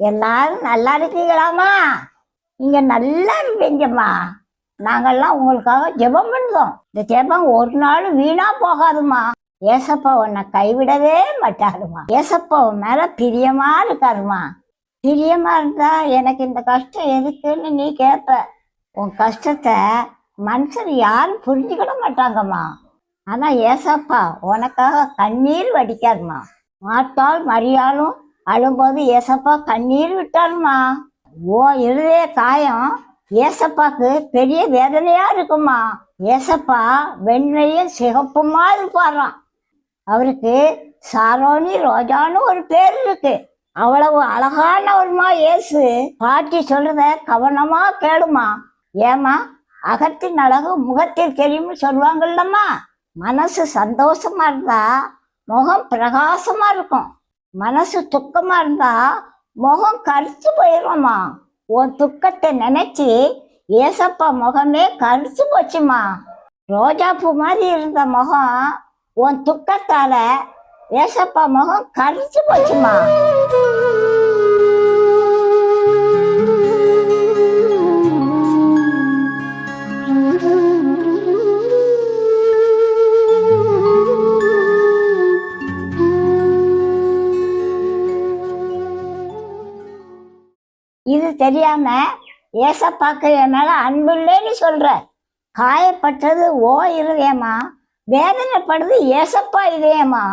எல்லாரும் நல்லா இருக்கீங்களாம்மா? நீங்க நல்லா இருப்பீங்கம்மா. நாங்கள்லாம் உங்களுக்காக ஜெபம் பண்ணுவோம். இந்த ஜெபம் ஒரு நாள் வீணா போகாதும்மா. ஏசப்பா உன்னை கைவிடவே மாட்டாருமா ஏசப்பா உன் மேல பிரியமா இருக்காருமா பிரியமா இருந்தா எனக்கு இந்த கஷ்டம் எதுக்குன்னு நீ கேட்ப உன் கஷ்டத்தை மனுஷன் யாரும் புரிஞ்சுக்கிட மாட்டாங்கம்மா. ஆனா ஏசப்பா உனக்காக கண்ணீர் வடிக்காதுமா மாட்டால் மரியாளும் அழும்போது ஏசப்பா கண்ணீர் விட்டாருமா. ஓ இருதய காயம் ஏசப்பாக்கு பெரிய வேதனையா இருக்குமா. ஏசப்பா வெண்மையும் சிகப்புமா இருப்பாராம். அவருக்கு சாரோனி ரோஜான்னு ஒரு பேர் இருக்கு. அவ்வளவு அழகானவருமா இயேசு. பாட்டி சொல்றத கவனமா கேளுமா. ஏமா அகத்தின் அழகு முகத்தில் தெரியும்னு சொல்லுவாங்கல்லம்மா. மனசு சந்தோஷமா இருந்தா முகம் பிரகாசமா இருக்கும். மனசு துக்கமா இருந்தா முகம் கரிச்சு போயிடும்மா உன் துக்கத்தை நினைச்சு ஏசப்பா முகமே கரிச்சு போச்சுமா. ரோஜாப்பூ மாதிரி இருந்த முகம் உன் துக்கத்தால ஏசப்பா முகம் கரிச்சு போச்சுமா. இது தெரியாம ஏசப்பாக்கு என் மேல அன்பு இல்லைன்னு சொல்ற. காயப்பட்டது ஓ இருதயமா? வேதனைப்படுது ஏசப்பா இதயமா?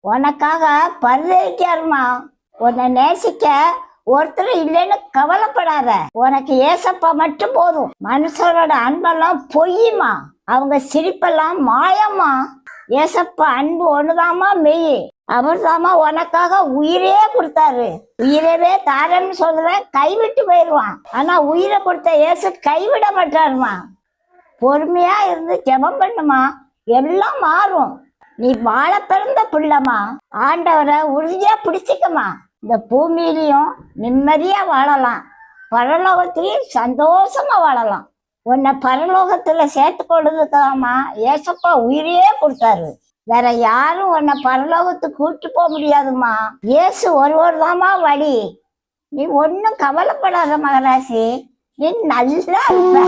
உனக்காக பரிதவிக்காருமா? உன்னை நேசிக்க ஒருத்தர் இல்லைன்னு கவலைப்படாத. உனக்கு ஏசப்பா மட்டும் போதும். மனுஷரோட அன்பெல்லாம் பொய்யுமா? அவங்க சிரிப்பெல்லாம் மாயம்மா? ஏசப்பா அன்பு ஒண்ணுதாமா மெய். அவர் தாமா உனக்காக உயிரே கொடுத்தாரு. உயிரவே தாரன்னு சொல்றேன் கைவிட்டு போயிடுவான் ஆனா உயிரை கொடுத்த இயேசு கைவிட மாட்டாருமா பொறுமையா இருந்து ஜெபம் பண்ணுமா? எல்லாம் மாறும். நீ வாழ பிறந்த பிள்ளைமா ஆண்டவரை உறுதியா பிடிச்சிக்கமா இந்த பூமியிலையும் நிம்மதியா வாழலாம். பரலோகத்திலையும் சந்தோஷமா வாழலாம். உன்னை பரலோகத்துல சேர்த்து ஏசப்பா உயிரையே கொடுத்தாரு. வேற யாரும் உன்னை பரலோகத்துக்கு கூட்டு போக முடியாதும்மா. இயேசு ஒருவர் தாமா வழி. நீ ஒன்றும் கவலைப்படாத மகராசி. நீ நல்லா இருப்ப.